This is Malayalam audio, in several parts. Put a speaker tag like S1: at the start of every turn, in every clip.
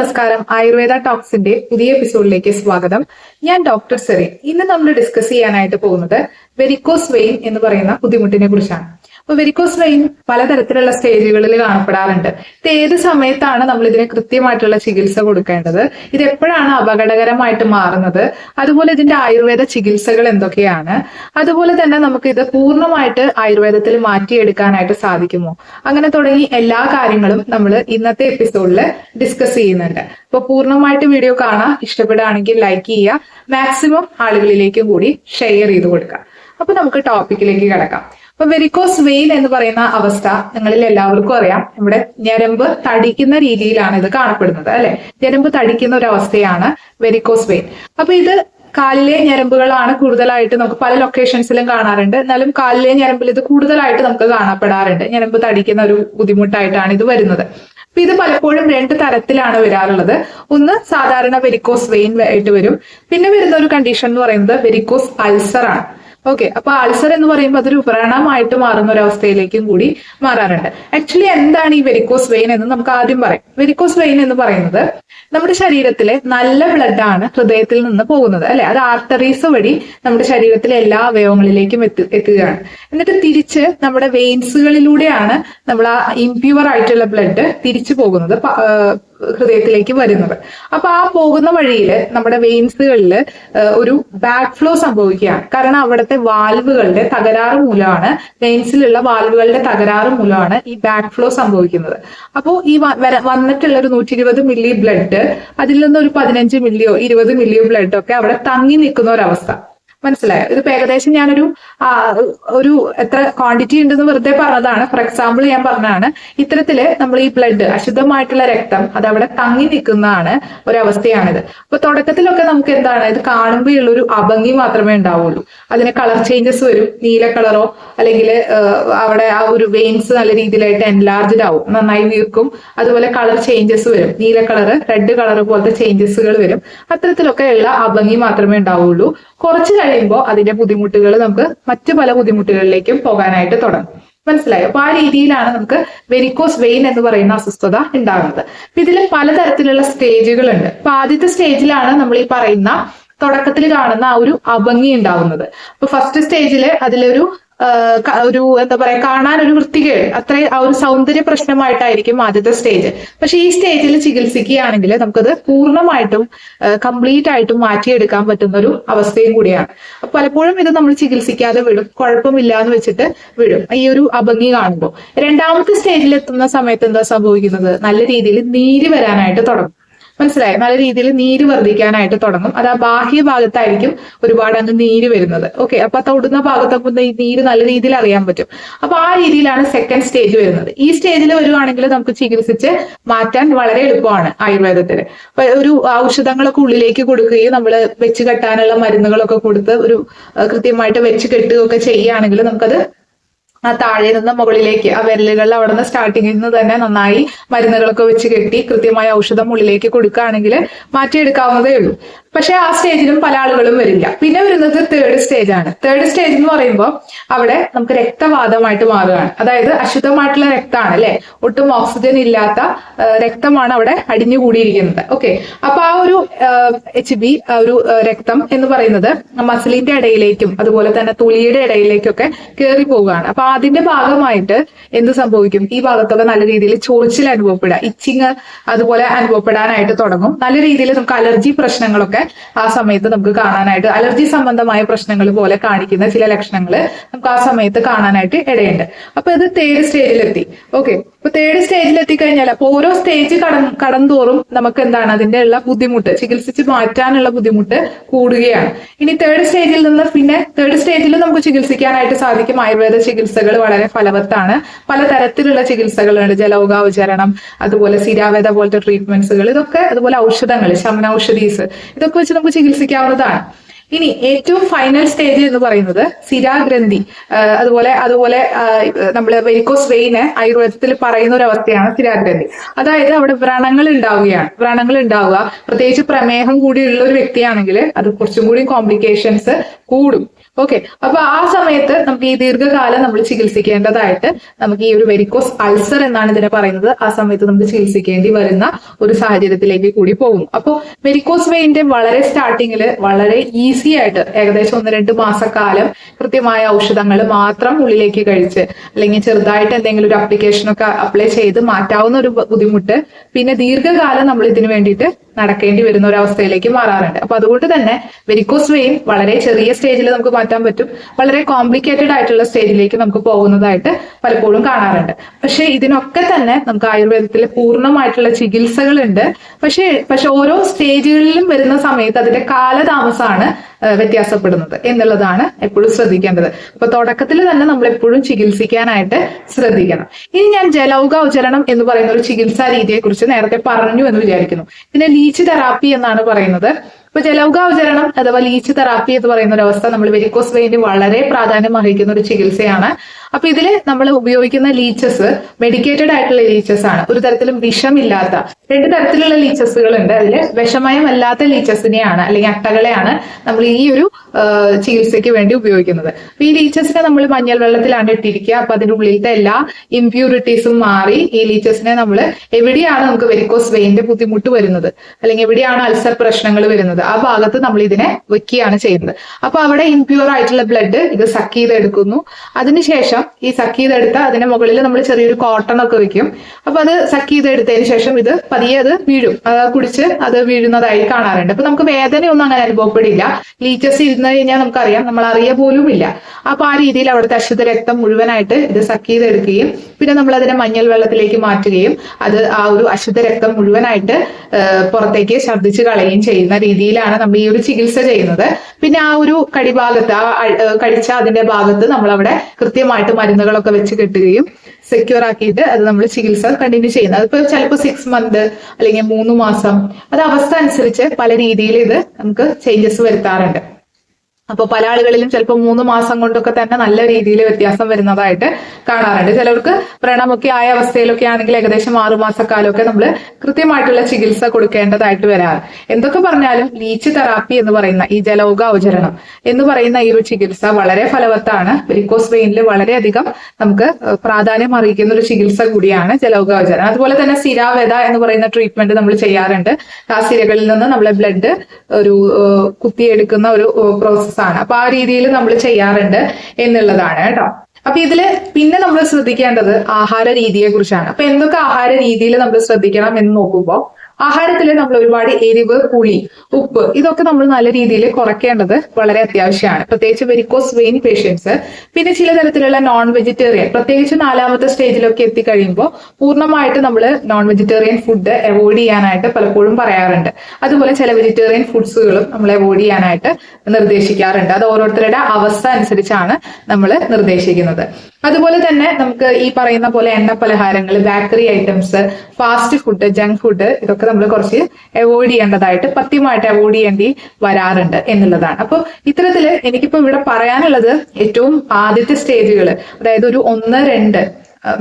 S1: നമസ്കാരം. ആയുർവേദ ടോക്സിന്റെ പുതിയ എപ്പിസോഡിലേക്ക് സ്വാഗതം. ഞാൻ ഡോക്ടർ സെറിൻ. ഇന്ന് നമ്മൾ ഡിസ്കസ് ചെയ്യാനായിട്ട് പോകുന്നത് വെരിക്കോസ് വെയിൻ എന്ന് പറയുന്ന ബുദ്ധിമുട്ടിനെ കുറിച്ചാണ്. വെരിക്കോസ് വെയിൻ പലതരത്തിലുള്ള സ്റ്റേജുകളിൽ കാണപ്പെടാറുണ്ട്. ഇത് ഏത് സമയത്താണ് നമ്മൾ ഇതിന് കൃത്യമായിട്ടുള്ള ചികിത്സ കൊടുക്കേണ്ടത്? ഇത് എപ്പോഴാണ് അപകടകരമായിട്ട് മാറുന്നത്? അതുപോലെ ഇതിന്റെ ആയുർവേദ ചികിത്സകൾ എന്തൊക്കെയാണ്? അതുപോലെ തന്നെ നമുക്ക് ഇത് പൂർണമായിട്ട് ആയുർവേദത്തിൽ മാറ്റിയെടുക്കാനായിട്ട് സാധിക്കുമോ? അങ്ങനെ തുടങ്ങി എല്ലാ കാര്യങ്ങളും നമ്മൾ ഇന്നത്തെ എപ്പിസോഡിൽ ഡിസ്കസ് ചെയ്യുന്നുണ്ട്. അപ്പൊ പൂർണമായിട്ട് വീഡിയോ കാണാം. ഇഷ്ടപ്പെടുകയാണെങ്കിൽ ലൈക്ക് ചെയ്യുക. മാക്സിമം ആളുകളിലേക്കും കൂടി ഷെയർ ചെയ്ത് കൊടുക്കുക. അപ്പൊ നമുക്ക് ടോപ്പിക്കിലേക്ക് കിടക്കാം. അപ്പൊ വെരിക്കോസ് വെയിൻ എന്ന് പറയുന്ന അവസ്ഥ നിങ്ങളിൽ എല്ലാവർക്കും അറിയാം. നമ്മുടെ ഞരമ്പ് തടിക്കുന്ന രീതിയിലാണ് ഇത് കാണപ്പെടുന്നത് അല്ലെ? ഞരമ്പ് തടിക്കുന്ന ഒരു അവസ്ഥയാണ് വെരിക്കോസ് വെയിൻ അപ്പൊ ഇത് കാലിലെ ഞരമ്പുകളാണ് കൂടുതലായിട്ട് നമുക്ക് പല ലൊക്കേഷൻസിലും കാണാറുണ്ട്. എന്നാലും കാലിലെ ഞരമ്പിൽ ഇത് കൂടുതലായിട്ട് നമുക്ക് കാണപ്പെടാറുണ്ട്. ഞരമ്പ് തടിക്കുന്ന ഒരു ബുദ്ധിമുട്ടായിട്ടാണ് ഇത് വരുന്നത്. അപ്പൊ ഇത് പലപ്പോഴും രണ്ട് തരത്തിലാണ് വരാറുള്ളത്. ഒന്ന് സാധാരണ വെരിക്കോസ് വെയിൻ ആയിട്ട് വരും. പിന്നെ വരുന്ന ഒരു കണ്ടീഷൻ എന്ന് പറയുന്നത് വെരിക്കോസ് അൾസർ ആണ്. ഓക്കെ അപ്പൊ അൾസർ എന്ന് പറയുമ്പോൾ അതൊരു വ്രണമായിട്ട് മാറുന്ന ഒരു അവസ്ഥയിലേക്കും കൂടി മാറാറുണ്ട്. ആക്ച്വലി എന്താണ് ഈ വെരിക്കോസ് വെയിൻ എന്ന് നമുക്ക് ആദ്യം പറയാം. വെരിക്കോസ് വെയിൻ എന്ന് പറയുന്നത് നമ്മുടെ ശരീരത്തിലെ നല്ല ബ്ലഡ് ആണ് ഹൃദയത്തിൽ നിന്ന് പോകുന്നത്. അല്ലെ? അത് ആർട്ടറീസ് വഴി നമ്മുടെ ശരീരത്തിലെ എല്ലാ അവയവങ്ങളിലേക്കും എത്തി എത്തുകയാണ്. എന്നിട്ട് തിരിച്ച് നമ്മുടെ വെയിൻസുകളിലൂടെയാണ് നമ്മൾ ആ ഇംപ്യൂർ ആയിട്ടുള്ള ബ്ലഡ് തിരിച്ചു പോകുന്നത്. ഹൃദയത്തിലേക്ക് വരുന്നത്. അപ്പൊ ആ പോകുന്ന വഴിയിൽ നമ്മുടെ വെയിൻസുകളിൽ ഒരു ബാക്ക് ഫ്ലോ സംഭവിക്കുകയാണ്. കാരണം അവിടുത്തെ വാൽവുകളുടെ തകരാറ് മൂലമാണ് വെയിൻസിലുള്ള വാൽവുകളുടെ തകരാറ് മൂലമാണ് ഈ ബാക്ക് ഫ്ലോ സംഭവിക്കുന്നത്. അപ്പോൾ ഈ വന്നിട്ടുള്ള ഒരു നൂറ്റി ഇരുപത് മില്ലി ബ്ലഡ് അതിൽ നിന്ന് ഒരു പതിനഞ്ച് മില്ലിയോ ഇരുപത് മില്ലിയോ ബ്ലഡ് ഒക്കെ അവിടെ തങ്ങി നിൽക്കുന്ന ഒരവസ്ഥ. മനസ്സിലായോ? ഇതിപ്പോ ഏകദേശം ഞാനൊരു ഒരു എത്ര ക്വാണ്ടിറ്റി ഉണ്ടെന്ന് വെറുതെ പറഞ്ഞതാണ്. ഫോർ എക്സാമ്പിൾ ഞാൻ പറഞ്ഞതാണ് ഇത്തരത്തിൽ നമ്മൾ ഈ ബ്ലഡ് അശുദ്ധമായിട്ടുള്ള രക്തം അത് അവിടെ തങ്ങി നിൽക്കുന്നതാണ് ഒരവസ്ഥയാണിത്. അപ്പൊ തുടക്കത്തിലൊക്കെ നമുക്ക് എന്താണ് ഇത് കാണുമ്പോഴുള്ള ഒരു അഭംഗി മാത്രമേ ഉണ്ടാവുള്ളൂ. അതിന് കളർ ചേഞ്ചസ് വരും. നീല കളറോ അല്ലെങ്കിൽ അവിടെ ആ ഒരു വെയിൻസ് നല്ല രീതിയിലായിട്ട് എൻലാർജ്ഡ് ആവും. നന്നായി വീർക്കും. അതുപോലെ കളർ ചേഞ്ചസ് വരും. നീല കളറ് റെഡ് കളർ പോലത്തെ ചേഞ്ചസുകൾ വരും. അത്തരത്തിലൊക്കെ ഉള്ള അഭംഗി മാത്രമേ ഉണ്ടാവുള്ളൂ. കുറച്ച് കഴിയുമ്പോൾ അതിന്റെ ബുദ്ധിമുട്ടുകൾ നമുക്ക് മറ്റു പല ബുദ്ധിമുട്ടുകളിലേക്കും പോകാനായിട്ട് തുടങ്ങും. മനസ്സിലായോ? അപ്പൊ ആ രീതിയിലാണ് നമുക്ക് വെരിക്കോസ് വെയിൻ എന്ന് പറയുന്ന അസ്വസ്ഥത ഉണ്ടാകുന്നത്. അപ്പൊ ഇതിൽ പലതരത്തിലുള്ള സ്റ്റേജുകളുണ്ട്. അപ്പൊ ആദ്യത്തെ സ്റ്റേജിലാണ് നമ്മൾ ഈ പറയുന്ന തുടക്കത്തിൽ കാണുന്ന ആ ഒരു അഭംഗി ഉണ്ടാവുന്നത്. അപ്പൊ ഫസ്റ്റ് സ്റ്റേജിൽ അതിലൊരു ഒരു എന്താ പറയാ കാണാൻ ഒരു വൃത്തികേട്. അത്ര ആ ഒരു സൗന്ദര്യ പ്രശ്നമായിട്ടായിരിക്കും ആദ്യത്തെ സ്റ്റേജ് പക്ഷെ ഈ സ്റ്റേജിൽ ചികിത്സിക്കുകയാണെങ്കിൽ നമുക്കത് പൂർണമായിട്ടും കംപ്ലീറ്റ് ആയിട്ടും മാറ്റിയെടുക്കാൻ പറ്റുന്ന ഒരു അവസ്ഥയും കൂടിയാണ്. അപ്പൊ പലപ്പോഴും ഇത് നമ്മൾ ചികിത്സിക്കാതെ വിടും. കുഴപ്പമില്ല എന്ന് വെച്ചിട്ട് വിടും. ഈ ഒരു അഭംഗി കാണുമ്പോൾ രണ്ടാമത്തെ സ്റ്റേജിൽ എത്തുന്ന സമയത്ത് എന്താ സംഭവിക്കുന്നത്? നല്ല രീതിയിൽ നീര് വരാനായിട്ട് തുടങ്ങും. മനസ്സിലായോ? നല്ല രീതിയിൽ നീര് വർദ്ധിക്കാനായിട്ട് തുടങ്ങും. അത് ആ ബാഹ്യ ഭാഗത്തായിരിക്കും ഒരുപാട് അങ്ങ് നീര് വരുന്നത്. ഓക്കെ അപ്പൊ തൊടുന്ന ഭാഗത്തൊക്കെ നീര് നല്ല രീതിയിൽ അറിയാൻ പറ്റും. അപ്പൊ ആ രീതിയിലാണ് സെക്കൻഡ് സ്റ്റേജ് വരുന്നത്. ഈ സ്റ്റേജിൽ വരുവാണെങ്കിൽ നമുക്ക് ചികിത്സിച്ച് മാറ്റാൻ വളരെ എളുപ്പമാണ് ആയുർവേദത്തിൽ ഒരു ഔഷധങ്ങളൊക്കെ ഉള്ളിലേക്ക് കൊടുക്കുകയും നമ്മൾ വെച്ച് കെട്ടാനുള്ള മരുന്നുകളൊക്കെ കൊടുത്ത് ഒരു കൃത്യമായിട്ട് വെച്ച് കെട്ടുകയൊക്കെ ചെയ്യുകയാണെങ്കിൽ നമുക്കത് ആ താഴെ നിന്ന് മുകളിലേക്ക് ആ വിരലുകളിൽ അവിടെ നിന്ന് സ്റ്റാർട്ടിങ്ങിൽ നിന്ന് തന്നെ നന്നായി മരുന്നുകളൊക്കെ വെച്ച് കെട്ടി കൃത്യമായ ഔഷധം ഉള്ളിലേക്ക് കൊടുക്കുകയാണെങ്കിൽ മാറ്റിയെടുക്കാവുന്നതേ ഉള്ളൂ. പക്ഷെ ആ സ്റ്റേജിലും പല ആളുകളും വരില്ല. പിന്നെ വരുന്നത് തേർഡ് സ്റ്റേജ് ആണ്. തേർഡ് സ്റ്റേജ് എന്ന് പറയുമ്പോൾ അവിടെ നമുക്ക് രക്തവാദമായിട്ട് മാറുകയാണ്. അതായത് അശുദ്ധമായിട്ടുള്ള രക്തമാണ് അല്ലെ? ഒട്ടും ഓക്സിജൻ ഇല്ലാത്ത രക്തമാണ് അവിടെ അടിഞ്ഞുകൂടിയിരിക്കുന്നത് ഓക്കെ അപ്പൊ ആ ഒരു എച്ച് ബി ഒരു രക്തം എന്ന് പറയുന്നത് മസിലിന്റെ ഇടയിലേക്കും അതുപോലെ തന്നെ തുളിയുടെ ഇടയിലേക്കൊക്കെ കയറി പോവുകയാണ്. അപ്പൊ അതിന്റെ ഭാഗമായിട്ട് എന്ത് സംഭവിക്കും? ഈ ഭാഗത്തൊക്കെ നല്ല രീതിയിൽ ചൊറിച്ചിൽ അനുഭവപ്പെടുക. ഇച്ചിങ് അതുപോലെ അനുഭവപ്പെടാനായിട്ട് തുടങ്ങും. നല്ല രീതിയിൽ നമുക്ക് അലർജി പ്രശ്നങ്ങളൊക്കെ ആ സമയത്ത് നമുക്ക് കാണാനായിട്ട് അലർജി സംബന്ധമായ പ്രശ്നങ്ങൾ പോലെ കാണിക്കുന്ന ചില ലക്ഷണങ്ങൾ നമുക്ക് ആ സമയത്ത് കാണാനായിട്ട് ഇടയുണ്ട്. അപ്പൊ ഇത് തേർഡ് സ്റ്റേജിലെത്തി ഓക്കെ അപ്പൊ തേർഡ് സ്റ്റേജിൽ എത്തിക്കഴിഞ്ഞാൽ അപ്പൊ ഓരോ സ്റ്റേജ് കടം കടന്തോറും നമുക്ക് എന്താണ് അതിന്റെ ഉള്ള ബുദ്ധിമുട്ട് ചികിത്സിച്ച് മാറ്റാനുള്ള ബുദ്ധിമുട്ട് കൂടുകയാണ്. ഇനി തേർഡ് സ്റ്റേജിൽ നിന്ന് പിന്നെ തേർഡ് സ്റ്റേജിൽ നമുക്ക് ചികിത്സിക്കാനായിട്ട് സാധിക്കും. ആയുർവേദ ചികിത്സകൾ വളരെ ഫലവത്താണ് പലതരത്തിലുള്ള ചികിത്സകളുണ്ട്. ജലൗകാവചരണം അതുപോലെ സിരാവേദ പോലത്തെ ട്രീറ്റ്മെന്റ്സുകൾ ഇതൊക്കെ അതുപോലെ ഔഷധങ്ങൾ ശമനൌഷധീസ് ഇതൊക്കെ വെച്ച് നമുക്ക് ചികിത്സിക്കാവുന്നതാണ്. ഇനി ഏറ്റവും ഫൈനൽ സ്റ്റേജ് എന്ന് പറയുന്നത് സിരാഗ്രന്ഥി അതുപോലെ അതുപോലെ നമ്മൾ വെരിക്കോസ് വെയിന് ആയുർവേദത്തിൽ പറയുന്ന ഒരു അവസ്ഥയാണ് സിരാഗ്രന്ഥി അതായത് അവിടെ വ്രണങ്ങൾ ഉണ്ടാവുകയാണ്. വ്രണങ്ങൾ ഉണ്ടാവുക. പ്രത്യേകിച്ച് പ്രമേഹം കൂടിയുള്ള ഒരു വ്യക്തിയാണെങ്കിൽ അത് കുറച്ചും കൂടി കോംപ്ലിക്കേഷൻസ് കൂടും. ഓക്കെ അപ്പൊ ആ സമയത്ത് നമുക്ക് ഈ ദീർഘകാലം നമ്മൾ ചികിത്സിക്കേണ്ടതായിട്ട് നമുക്ക് ഈ ഒരു വെരിക്കോസ് അൾസർ എന്നാണ് ഇതിനെ പറയുന്നത്. ആ സമയത്ത് നമുക്ക് ചികിത്സിക്കേണ്ടി വരുന്ന ഒരു സാഹചര്യത്തിലേക്ക് കൂടി പോകും. അപ്പോൾ വെരിക്കോസ് വെയിന്റെ വളരെ സ്റ്റാർട്ടിങ്ങിൽ വളരെ ഈസി ആയിട്ട് ഏകദേശം ഒന്ന് രണ്ട് മാസക്കാലം കൃത്യമായ ഔഷധങ്ങൾ മാത്രം ഉള്ളിലേക്ക് കഴിച്ച് അല്ലെങ്കിൽ ചെറുതായിട്ട് എന്തെങ്കിലും ഒരു അപ്ലിക്കേഷനൊക്കെ അപ്ലൈ ചെയ്ത് മാറ്റാവുന്ന ഒരു ബുദ്ധിമുട്ട് പിന്നെ ദീർഘകാലം നമ്മൾ ഇതിനു വേണ്ടിയിട്ട് നടക്കേണ്ടി വരുന്ന ഒരു അവസ്ഥയിലേക്ക് മാറാറുണ്ട്. അപ്പൊ അതുകൊണ്ട് തന്നെ വെരിക്കോസ് വെയിൻ വളരെ ചെറിയ സ്റ്റേജിൽ നമുക്ക് മാറ്റാൻ പറ്റും. വളരെ കോംപ്ലിക്കേറ്റഡ് ആയിട്ടുള്ള സ്റ്റേജിലേക്ക് നമുക്ക് പോകുന്നതായിട്ട് പലപ്പോഴും കാണാറുണ്ട്. പക്ഷെ ഇതിനൊക്കെ തന്നെ നമുക്ക് ആയുർവേദത്തിൽ പൂർണമായിട്ടുള്ള ചികിത്സകളുണ്ട്. പക്ഷേ പക്ഷെ ഓരോ സ്റ്റേജുകളിലും വരുന്ന സമയത്ത് അതിന്റെ കാലതാമസമാണ് വ്യത്യാസപ്പെടുന്നത് എന്നുള്ളതാണ് എപ്പോഴും ശ്രദ്ധിക്കേണ്ടത്. അപ്പൊ തുടക്കത്തിൽ തന്നെ നമ്മൾ എപ്പോഴും ചികിത്സിക്കാനായിട്ട് ശ്രദ്ധിക്കണം. ഇനി ഞാൻ ജലൗകാവചരണം എന്ന് പറയുന്ന ഒരു ചികിത്സാ രീതിയെ കുറിച്ച് നേരത്തെ പറഞ്ഞു എന്ന് വിചാരിക്കുന്നു. പിന്നെ ലീച്ച് തെറാപ്പി എന്നാണ് പറയുന്നത്. ഇപ്പൊ ജലൗകാവചരണം അഥവാ ലീച്ച് തെറാപ്പി എന്ന് പറയുന്ന ഒരു അവസ്ഥ നമ്മൾ വെരിക്കോസ് വെയിന് വളരെ പ്രാധാന്യം അർഹിക്കുന്ന ഒരു ചികിത്സയാണ്. അപ്പൊ ഇതിൽ നമ്മൾ ഉപയോഗിക്കുന്ന ലീച്ചസ് മെഡിക്കേറ്റഡ് ആയിട്ടുള്ള ലീച്ചസ് ആണ്. ഒരു തരത്തിലും വിഷമില്ലാത്ത രണ്ട് തരത്തിലുള്ള ലീച്ചസുകൾ ഉണ്ട്. അതിൽ വിഷമയമല്ലാത്ത ലീച്ചസിനെയാണ് അല്ലെങ്കിൽ അട്ടകളെയാണ് നമ്മൾ ഈ ഒരു ചികിത്സയ്ക്ക് വേണ്ടി ഉപയോഗിക്കുന്നത്. അപ്പൊ ഈ ലീച്ചസിനെ നമ്മൾ മഞ്ഞൾ വെള്ളത്തിലാണ് ഇട്ടിരിക്കുക. അപ്പൊ അതിന്റെ ഉള്ളിലത്തെ എല്ലാ ഇംപ്യൂരിറ്റീസും മാറി ഈ ലീച്ചസിനെ നമ്മൾ എവിടെയാണ് നമുക്ക് വെരിക്കോസ് വെയിന്റെ ബുദ്ധിമുട്ട് വരുന്നത്? അല്ലെങ്കിൽ എവിടെയാണ് അൾസർ പ്രശ്നങ്ങൾ വരുന്നത്? ആ ഭാഗത്ത് നമ്മൾ ഇതിനെ വെക്കുകയാണ് ചെയ്യുന്നത്. അപ്പൊ അവിടെ ഇംപ്യൂർ ആയിട്ടുള്ള ബ്ലഡ് ഇത് സക്ക് ചെയ്തെടുക്കുന്നു. അതിനുശേഷം ഈ സക്ക് ചെയ്തെടുത്ത അതിന്റെ മുകളിൽ നമ്മൾ ചെറിയൊരു കോട്ടൺ ഒക്കെ വെക്കും. അപ്പൊ അത് സക്ക് ചെയ്തെടുത്തതിന് ശേഷം ഇത് പതിയെ അത് വീഴും. കുടിച്ച് അത് വീഴുന്നതായി കാണാറുണ്ട്. അപ്പൊ നമുക്ക് വേദനയൊന്നും അങ്ങനെ അനുഭവപ്പെടില്ല. ലീച്ചസ് ഇരുന്ന് കഴിഞ്ഞാൽ നമുക്കറിയാം. നമ്മൾ അറിയ പോലും ഇല്ല അപ്പൊ ആ രീതിയിൽ അവിടുത്തെ അശുദ്ധ രക്തം മുഴുവനായിട്ട് ഇത് സക്ക് ചെയ്തെടുക്കുകയും പിന്നെ നമ്മൾ അതിനെ മഞ്ഞൾ വെള്ളത്തിലേക്ക് മാറ്റുകയും അത് ആ ഒരു അശുദ്ധ രക്തം മുഴുവനായിട്ട് പുറത്തേക്ക് ഛർദ്ദിച്ച് കളയുകയും ചെയ്യുന്ന രീതിയിലാണ് നമ്മൾ ഈ ഒരു ചികിത്സ ചെയ്യുന്നത്. പിന്നെ ആ ഒരു കടിഭാഗത്ത് ആ കടിച്ച അതിന്റെ ഭാഗത്ത് നമ്മൾ അവിടെ കൃത്യമായിട്ട് മരുന്നുകളൊക്കെ വെച്ച് കെട്ടുകയും സെക്യൂർ ആക്കിയിട്ട് അത് നമ്മൾ ചികിത്സ കണ്ടിന്യൂ ചെയ്യുന്നത്. അതിപ്പോ ചിലപ്പോൾ സിക്സ് മന്ത് അല്ലെങ്കിൽ മൂന്ന് മാസം. അത് അവസ്ഥ അനുസരിച്ച് പല രീതിയിൽ ഇത് നമുക്ക് ചേഞ്ചസ് വരുത്താറുണ്ട്. അപ്പൊ പല ആളുകളിലും ചിലപ്പോൾ മൂന്ന് മാസം കൊണ്ടൊക്കെ തന്നെ നല്ല രീതിയിൽ വ്യത്യാസം വരുന്നതായിട്ട് കാണാറുണ്ട്. ചിലർക്ക് വ്രണമൊക്കെ ആയ അവസ്ഥയിലൊക്കെ ആണെങ്കിൽ ഏകദേശം ആറുമാസക്കാലമൊക്കെ നമ്മൾ കൃത്യമായിട്ടുള്ള ചികിത്സ കൊടുക്കേണ്ടതായിട്ട് വരാറ്. എന്തൊക്കെ പറഞ്ഞാലും ലീച്ച് തെറാപ്പി എന്ന് പറയുന്ന ഈ ജലൗക ഔചരണം എന്ന് പറയുന്ന ഈ ഒരു ചികിത്സ വളരെ ഫലവത്താണ് വെരിക്കോസ് വെയിനിൽ വളരെയധികം നമുക്ക് പ്രാധാന്യം അറിയിക്കുന്ന ഒരു ചികിത്സ കൂടിയാണ് ജലൗക ഔചരണം അതുപോലെ തന്നെ സിരാവെദ എന്ന് പറയുന്ന ട്രീറ്റ്മെന്റ് നമ്മൾ ചെയ്യാറുണ്ട്. ആ സിരകളിൽ നിന്ന് നമ്മളെ ബ്ലഡ് ഒരു കുത്തിയെടുക്കുന്ന ഒരു പ്രോസസ്സാണ് അപ്പൊ ആ രീതിയിൽ നമ്മൾ ചെയ്യാറുണ്ട് എന്നുള്ളതാണ് കേട്ടോ. അപ്പൊ ഇതിൽ പിന്നെ നമ്മൾ ശ്രദ്ധിക്കേണ്ടത് ആഹാര രീതിയെ കുറിച്ചാണ് അപ്പൊ എന്തൊക്കെ ആഹാര രീതിയിൽ നമ്മൾ ശ്രദ്ധിക്കണം എന്ന് നോക്കുമ്പോൾ ആഹാരത്തിൽ നമ്മൾ ഒരുപാട് എരിവ് പുളി ഉപ്പ് ഇതൊക്കെ നമ്മൾ നല്ല രീതിയിൽ കുറയ്ക്കേണ്ടത് വളരെ അത്യാവശ്യമാണ്. പ്രത്യേകിച്ച് വെരിക്കോസ് വെയിൻ പേഷ്യൻസ് പിന്നെ ചില തരത്തിലുള്ള നോൺ വെജിറ്റേറിയൻ പ്രത്യേകിച്ച് നാലാമത്തെ സ്റ്റേജിലൊക്കെ എത്തിക്കഴിയുമ്പോൾ പൂർണമായിട്ട് നമ്മൾ നോൺ വെജിറ്റേറിയൻ ഫുഡ് അവോയ്ഡ് ചെയ്യാനായിട്ട് പലപ്പോഴും പറയാറുണ്ട്. അതുപോലെ ചില വെജിറ്റേറിയൻ ഫുഡ്സുകളും നമ്മൾ അവോയ്ഡ് ചെയ്യാനായിട്ട് നിർദ്ദേശിക്കാറുണ്ട്. അത് ഓരോരുത്തരുടെ അവസ്ഥ അനുസരിച്ചാണ് നമ്മൾ നിർദ്ദേശിക്കുന്നത്. അതുപോലെ തന്നെ നമുക്ക് ഈ പറയുന്ന പോലെ എണ്ണ പലഹാരങ്ങൾ bakery items fast food junk food ഇതൊക്കെ നമ്മൾ കുറച്ച് അവോയ്ഡ് ചെയ്യേണ്ടതായിട്ട് പത്യമായിട്ട് അവോയ്ഡ് ചെയ്യേണ്ടി വരാറുണ്ട് എന്നുള്ളതാണ്. അപ്പോൾ ഇത്തരത്തിൽ എനിക്കിപ്പോ ഇവിടെ പറയാനുള്ളത് ഏറ്റവും ആദ്യത്തെ സ്റ്റേജുകൾ അതായത് ഒരു ഒന്ന് രണ്ട്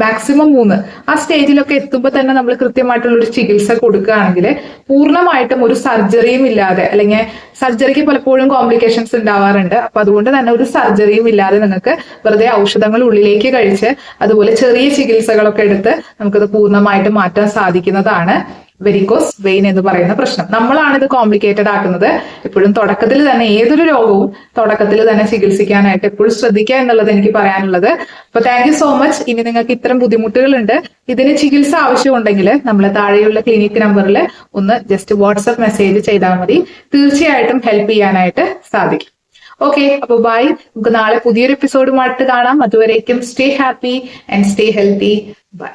S1: മാക്സിമം മൂന്ന് ആ സ്റ്റേജിലൊക്കെ എത്തുമ്പോൾ തന്നെ നമ്മൾ കൃത്യമായിട്ടുള്ള ഒരു ചികിത്സ കൊടുക്കുകയാണെങ്കിൽ പൂർണമായിട്ടും ഒരു സർജറിയും ഇല്ലാതെ അല്ലെങ്കിൽ സർജറിക്ക് പലപ്പോഴും കോംപ്ലിക്കേഷൻസ് ഉണ്ടാവാറുണ്ട്. അപ്പൊ അതുകൊണ്ട് തന്നെ ഒരു സർജറിയും ഇല്ലാതെ നിങ്ങൾക്ക് വെറുതെ ഔഷധങ്ങൾ ഉള്ളിലേക്ക് കഴിച്ച് അതുപോലെ ചെറിയ ചികിത്സകളൊക്കെ എടുത്ത് നമുക്കത് പൂർണമായിട്ട് മാറ്റാൻ സാധിക്കുന്നതാണ്. വെരിക്കോസ് വെയിൻ എന്ന് പറയുന്ന പ്രശ്നം. നമ്മളാണ് ഇത് കോംപ്ലിക്കേറ്റഡ് ആക്കുന്നത്. എപ്പോഴും തുടക്കത്തിൽ തന്നെ ഏതൊരു രോഗവും തുടക്കത്തിൽ തന്നെ ചികിത്സിക്കാനായിട്ട് എപ്പോഴും ശ്രദ്ധിക്കുക എന്നുള്ളത് എനിക്ക് പറയാനുള്ളത്. അപ്പൊ താങ്ക് യു സോ മച്ച് ഇനി നിങ്ങൾക്ക് ഇത്തരം ബുദ്ധിമുട്ടുകളുണ്ട്. ഇതിന് ചികിത്സ ആവശ്യമുണ്ടെങ്കിൽ നമ്മൾ താഴെയുള്ള ക്ലിനിക് നമ്പറിൽ ഒന്ന് ജസ്റ്റ് വാട്സപ്പ് മെസ്സേജ് ചെയ്താൽ മതി. തീർച്ചയായിട്ടും ഹെൽപ്പ് ചെയ്യാനായിട്ട് സാധിക്കും. ഓക്കെ അപ്പൊ ബൈ നമുക്ക് നാളെ പുതിയൊരു എപ്പിസോഡുമായിട്ട് കാണാം. അതുവരേക്കും stay happy and stay healthy bye